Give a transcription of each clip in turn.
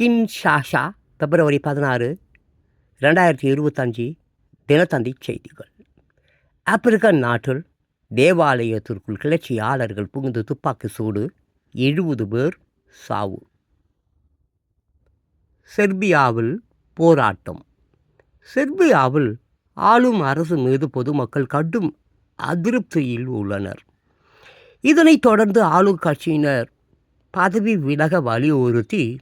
கின்ஷாஷா பிப்ரவரி பதினாறு ரெண்டாயிரத்தி இருபத்தஞ்சி தினத்தந்தி செய்திகள். ஆப்பிரிக்க நாட்டில் தேவாலயத்திற்குள் கிளர்ச்சியாளர்கள் புகுந்து துப்பாக்கி சூடு எழுபது பேர் சாவு. செர்பியாவில் போராட்டம். செர்பியாவில் ஆளும் அரசு மீது பொதுமக்கள் கடும் அதிருப்தியில் உள்ளனர். இதனைத் தொடர்ந்து ஆளும் கட்சியினர் பதவி விலக வலியுறுத்தி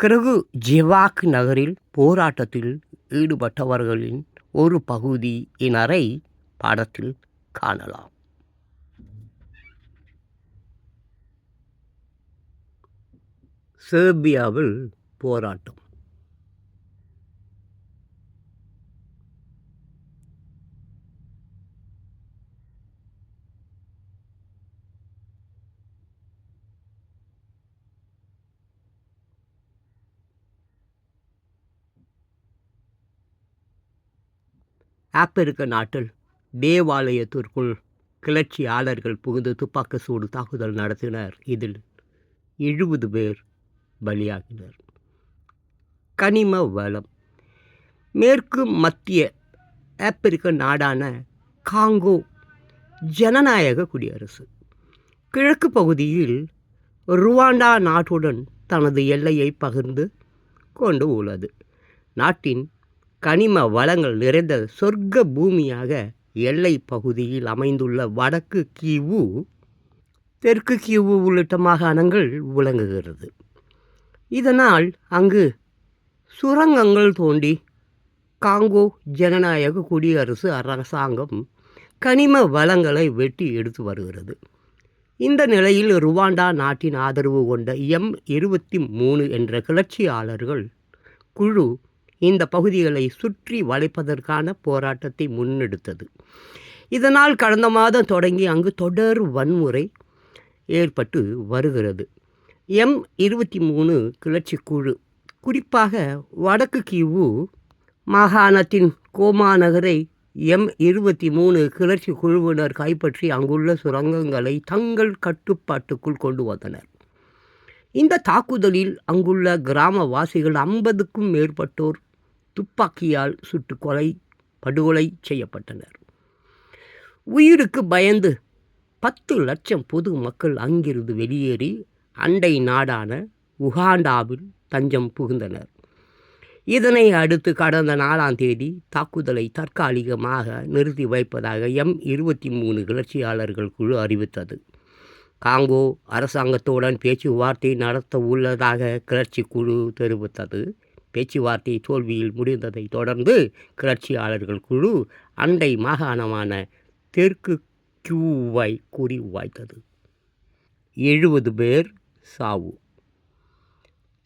கிரகு ஜிவாக் நகரில் போராட்டத்தில் ஈடுபட்டவர்களின் ஒரு பகுதியினரை படத்தில் காணலாம். சேர்பியாவில் போராட்டம். ஆப்பிரிக்க நாட்டில் தேவாலயத்திற்குள் கிளர்ச்சியாளர்கள் புகுந்து துப்பாக்கி சூடு தாக்குதல் நடத்தினர். இதில் எழுபது பேர் பலியாகினர். கனிம வளம். மேற்கு மத்திய ஆப்பிரிக்க நாடான காங்கோ ஜனநாயக குடியரசு. கிழக்கு பகுதியில் ருவாண்டா நாட்டுடன் தனது எல்லையை பகிர்ந்து கொண்டு உள்ளது. நாட்டின் கனிம வளங்கள் நிறைந்த சொர்க்க பூமியாக எல்லை பகுதியில் அமைந்துள்ள வடக்கு கீவு தெற்கு கீவு உள்ளிட்ட மாகாணங்கள் விளங்குகிறது. இதனால் அங்கு சுரங்கங்கள் தோண்டி காங்கோ ஜனநாயக குடியரசு அரசாங்கம் கனிம வளங்களை வெட்டி எடுத்து வருகிறது. இந்த நிலையில் ருவாண்டா நாட்டின் ஆதரவு கொண்ட எம் இருபத்தி மூணு என்ற கிளர்ச்சியாளர்கள் குழு இந்த பகுதிகளை சுற்றி வளைப்பதற்கான போராட்டத்தை முன்னெடுத்தது. இதனால் கடந்த மாதம் தொடங்கி அங்கு தொடர் வன்முறை ஏற்பட்டு வருகிறது. எம் இருபத்தி மூணு கிளர்ச்சி குழு குறிப்பாக வடக்கு கிவு மாகாணத்தின் கோமா நகரை எம் இருபத்தி மூணு கிளர்ச்சி குழுவினர் கைப்பற்றி அங்குள்ள சுரங்கங்களை தங்கள் கட்டுப்பாட்டுக்குள் கொண்டு வந்தனர். இந்த தாக்குதலில் அங்குள்ள கிராமவாசிகள் ஐம்பதுக்கும் மேற்பட்டோர் துப்பாக்கியால் சுட்டு கொலை படுகொலை செய்யப்பட்டனர். உயிருக்கு பயந்து பத்து லட்சம் பொது மக்கள் அங்கிருந்து வெளியேறி அண்டை நாடான உகாண்டாவில் தஞ்சம் புகுந்தனர். இதனை அடுத்து கடந்த நாலாம் தேதி தாக்குதலை தற்காலிகமாக நிறுத்தி வைப்பதாக எம் இருபத்தி மூணு கிளர்ச்சியாளர்கள் குழு அறிவித்தது. காங்கோ அரசாங்கத்துடன் பேச்சுவார்த்தை நடத்த உள்ளதாக கிளர்ச்சி குழு தெரிவித்தது. பேச்சுவார்த்தை தோல்வியில் முடிந்ததை தொடர்ந்து கிளர்ச்சியாளர்கள் குழு அண்டை மாகாணமான தெற்கு கியூவை கூறி வாய்த்தது எழுபது பேர் சாவு.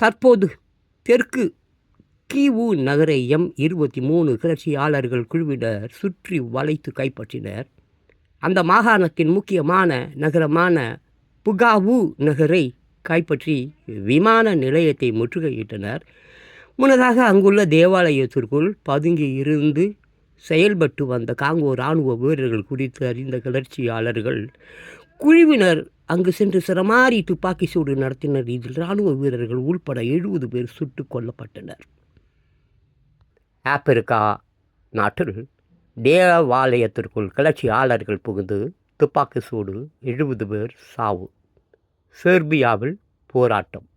தற்போது தெற்கு கிவு நகரை எம் இருபத்தி மூணு கிளர்ச்சியாளர்கள் குழுவினர் சுற்றி வளைத்து கைப்பற்றினர். அந்த மாகாணத்தின் முக்கியமான நகரமான புகாவு நகரை கைப்பற்றி விமான நிலையத்தை முற்றுகையிட்டனர். முன்னதாக அங்குள்ள தேவாலயத்திற்குள் பதுங்கி இருந்து செயல்பட்டு வந்த காங்கோ இராணுவ வீரர்கள் குறித்து அறிந்த கிளர்ச்சியாளர்கள் குழுவினர் அங்கு சென்று சிரமாரி துப்பாக்கி சூடு நடத்தினர். இதில் இராணுவ வீரர்கள் உள்பட எழுபது பேர் சுட்டு கொல்லப்பட்டனர். ஆப்பிரிக்கா நாட்டில் தேவாலயத்திற்குள் கிளர்ச்சியாளர்கள் புகுந்து துப்பாக்கி சூடு எழுபது பேர் சாவு. செர்பியாவில் போராட்டம்.